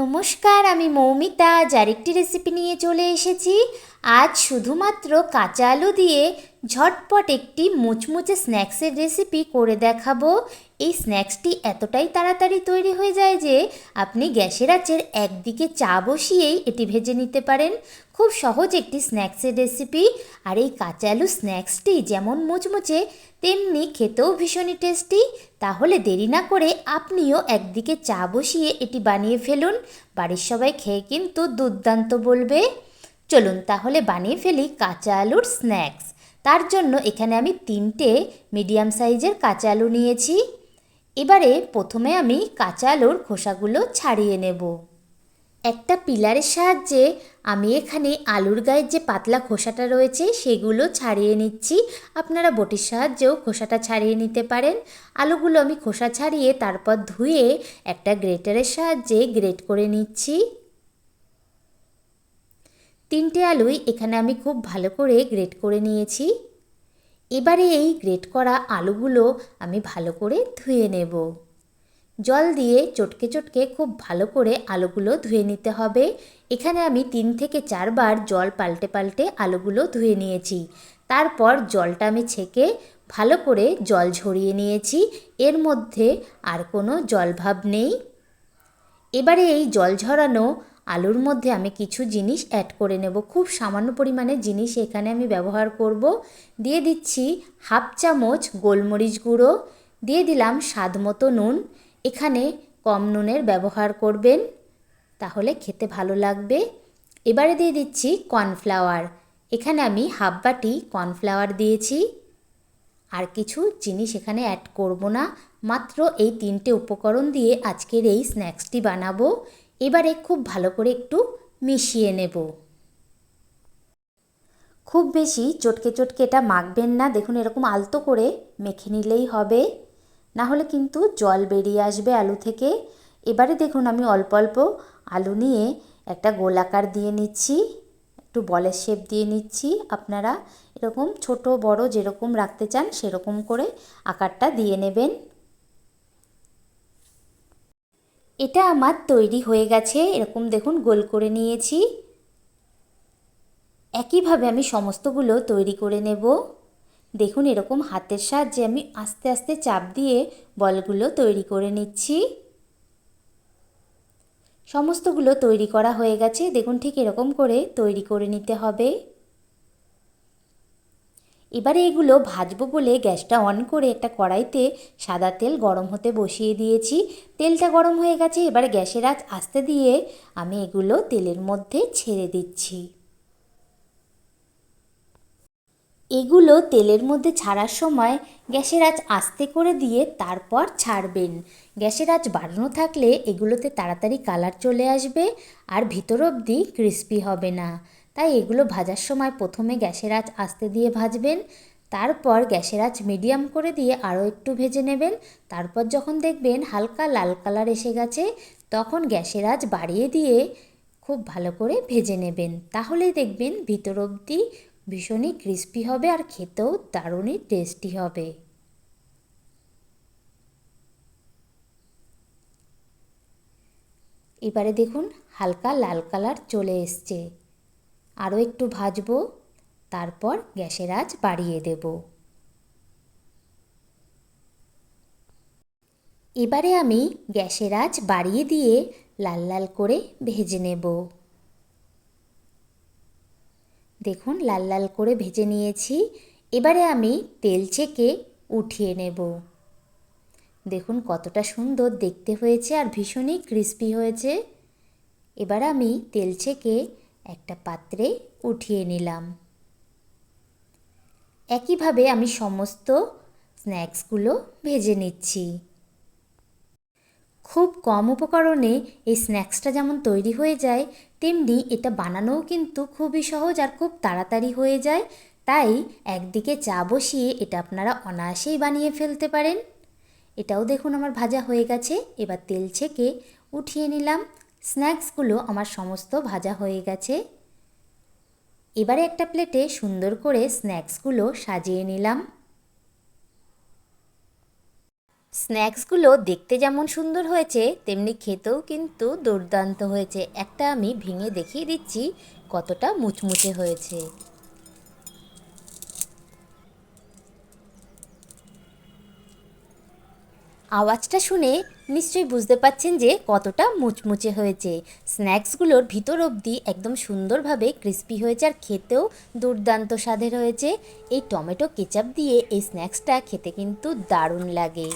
নমস্কার আমি মৌমিতা। আজ আরেকটি রেসিপি নিয়ে চলে এসেছি। আজ শুধুমাত্র কাঁচা আলু দিয়ে ঝটপট একটি মুচমুচে স্ন্যাক্সের রেসিপি করে দেখাবো। এই স্ন্যাক্সটি এতটাই তাড়াতাড়ি তৈরি হয়ে যায় যে আপনি গ্যাসের আঁচের একদিকে চা বসিয়েই এটি ভেজে নিতে পারেন। খুব সহজ একটি স্ন্যাক্সের রেসিপি আর এই কাঁচা আলু স্ন্যাক্সটি যেমন মুচমুচে, তেমনি খেতেও ভীষণই টেস্টি তাহলে দেরি না করে আপনিও একদিকে চা বসিয়ে এটি বানিয়ে ফেলুন। বাড়ির সবাই খেয়ে কিন্তু দুর্দান্ত বলবে। চলুন তাহলে বানিয়ে ফেলি কাঁচা আলুর স্ন্যাক্স তার জন্য এখানে আমি তিনটে মিডিয়াম সাইজের কাঁচা আলু নিয়েছি। এবারে প্রথমে আমি কাঁচা আলুর খোসাগুলো ছাড়িয়ে নেব। একটা পিলারের সাহায্যে আমি এখানে আলুর গায়ের যে পাতলা খোসাটা রয়েছে সেগুলো ছাড়িয়ে নিচ্ছি। আপনারা বটির সাহায্যেও খোসাটা ছাড়িয়ে নিতে পারেন। আলুগুলো আমি খোসা ছাড়িয়ে তারপর ধুয়ে একটা গ্রেটারের সাহায্যে গ্রেট করে নিচ্ছি। তিনটে আলুই এখানে আমি খুব ভালো করে গ্রেট করে নিয়েছি। এবারে এই গ্রেট করা আলুগুলো আমি ভালো করে ধুয়ে নেব। জল দিয়ে চটকে চটকে খুব ভালো করে আলুগুলো ধুয়ে নিতে হবে। এখানে আমি তিন থেকে চারবার জল পাল্টে পাল্টে আলুগুলো ধুয়ে নিয়েছি। তারপর জলটা আমি ছেঁকে ভালো করে জল ঝরিয়ে নিয়েছি। এর মধ্যে আর কোনো জলভাব নেই। এবারে এই জল ঝরানো আলুর মধ্যে আমি কিছু জিনিস অ্যাড করে নেব। খুব সামান্য পরিমাণে জিনিস এখানে আমি ব্যবহার করব। দিয়ে দিচ্ছি হাফ চামচ গোলমরিচ গুঁড়ো। দিয়ে দিলাম স্বাদ মতো নুন। এখানে কম নুনের ব্যবহার করবেন, তাহলে খেতে ভালো লাগবে। এবারে দিয়ে দিচ্ছি কর্নফ্লাওয়ার। এখানে আমি হাফ বাটি কর্নফ্লাওয়ার দিয়েছি। আর কিছু জিনিস এখানে অ্যাড করব না। মাত্র এই তিনটে উপকরণ দিয়ে আজকের এই স্ন্যাক্সটি বানাবো। এবারে খুব ভালো করে একটু মিশিয়ে নেব। খুব বেশি চটকে চটকে এটা মাখবেন না। দেখুন এরকম আলতো করে মেখে নিলেই হবে। না হলে কিন্তু জল বেরিয়ে আসবে আলু থেকে। এবারে দেখুন আমি অল্প অল্প আলু নিয়ে একটা গোলাকার দিয়ে নিচ্ছি। একটু বলের শেপ দিয়ে নিচ্ছি। আপনারা এরকম ছোট বড় যেরকম রাখতে চান সেরকম করে আকারটা দিয়ে নেবেন। এটা আমার তৈরি হয়ে গেছে। এরকম দেখুন, গোল করে নিয়েছি। একইভাবে আমি সমস্তগুলো তৈরি করে নেব। দেখুন, এরকম হাতের সাহায্যে আমি আস্তে আস্তে চাপ দিয়ে বলগুলো তৈরি করে নিচ্ছি। সমস্তগুলো তৈরি করা হয়ে গেছে। দেখুন, ঠিক এরকম করে তৈরি করে নিতে হবে। এবারে এগুলো ভাজবো বলে গ্যাসটা অন করে একটা কড়াইতে সাদা তেল গরম হতে বসিয়ে দিয়েছি। তেলটা গরম হয়ে গেছে, এবারে গ্যাসের আঁচ আস্তে দিয়ে আমি এগুলো তেলের মধ্যে ছেড়ে দিচ্ছি। এগুলো তেলের মধ্যে ছাড়ার সময় গ্যাসের আঁচ আস্তে করে দিয়ে তারপর ছাড়বেন। গ্যাসের আঁচ বাড়ানো থাকলে এগুলোতে তাড়াতাড়ি কালার চলে আসবে আর ভিতর অবধি ক্রিস্পি হবে না। তাই এগুলো ভাজার সময় প্রথমে গ্যাসের আঁচ আস্তে দিয়ে ভাজবেন, তারপর গ্যাসের আঁচ মিডিয়াম করে দিয়ে আরও একটু ভেজে নেবেন, তারপর যখন দেখবেন হালকা লাল কালার এসে গেছে, তখন গ্যাসের আঁচ বাড়িয়ে দিয়ে খুব ভালো করে ভেজে নেবেন। তাহলেই দেখবেন ভিতর অবধি ভীষণই ক্রিস্পি হবে আর খেতেও দারুণই টেস্টি হবে। এবারে দেখুন হালকা লাল কালার চলে এসছে। আরও একটু ভাজবো, তারপর গ্যাসের আঁচ বাড়িয়ে দেব। এবারে আমি গ্যাসের আঁচ বাড়িয়ে দিয়ে লাল লাল করে ভেজে নেব। দেখুন, লাল লাল করে ভেজে নিয়েছি। এবারে আমি তেল ছেঁকে উঠিয়ে নেব। দেখুন, কতটা সুন্দর দেখতে হয়েছে আর ভীষণই ক্রিস্পি হয়েছে। এবার আমি তেল ছেঁকে একটা পাত্রে উঠিয়ে নিলাম। একইভাবে আমি সমস্ত স্ন্যাক্সগুলো ভেজে নিচ্ছি। খুব কম উপকরণে এই স্ন্যাক্সটা যেমন তৈরি হয়ে যায়, তেমনি এটা বানানোও কিন্তু খুবই সহজ আর খুব তাড়াতাড়ি হয়ে যায়। তাই একদিকে চা বসিয়ে এটা আপনারা অনায়াসেই বানিয়ে ফেলতে পারেন। এটাও দেখুন আমার ভাজা হয়ে গেছে, এবার তেল ছেঁকে উঠিয়ে নিলাম। স্ন্যাক্সগুলো আমার সমস্ত ভাজা হয়ে গেছে। এবারে একটা প্লেটে সুন্দর করে স্ন্যাক্সগুলো সাজিয়ে নিলাম। স্ন্যাক্সগুলো দেখতে যেমন সুন্দর হয়েছে, তেমনি খেতেও কিন্তু দুর্দান্ত হয়েছে। একটা আমি ভেঙে দেখিয়ে দিচ্ছি কতটা মুচমুচে হয়েছে। আওয়াজটা শুনে নিশ্চয়ই বুঝতে পাচ্ছেন যে কতটা মুচমুচে হয়েছে। স্ন্যাক্সগুলোর ভিতর অবধি একদম সুন্দরভাবে ক্রিস্পি হয়েছে আর খেতেও দুর্দান্ত স্বাদের হয়েছে। এই টমেটো কেচাপ দিয়ে এই স্ন্যাক্সটা খেতে কিন্তু দারুণ লাগে।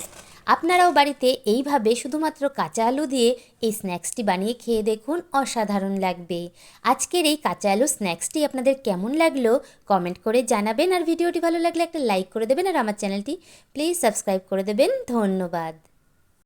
আপনারাও বাড়িতে এইভাবে শুধুমাত্র কাঁচা আলু দিয়ে এই স্ন্যাক্সটি বানিয়ে খেয়ে দেখুন অসাধারণ লাগবে। আজকের এই কাঁচা আলু স্ন্যাক্সটি আপনাদের কেমন লাগল কমেন্ট করে জানাবেন। আর ভিডিওটি ভালো লাগলে একটা লাইক করে দেবেন। আর আমার চ্যানেলটি প্লিজ সাবস্ক্রাইব করে দেবেন। ধন্যবাদ।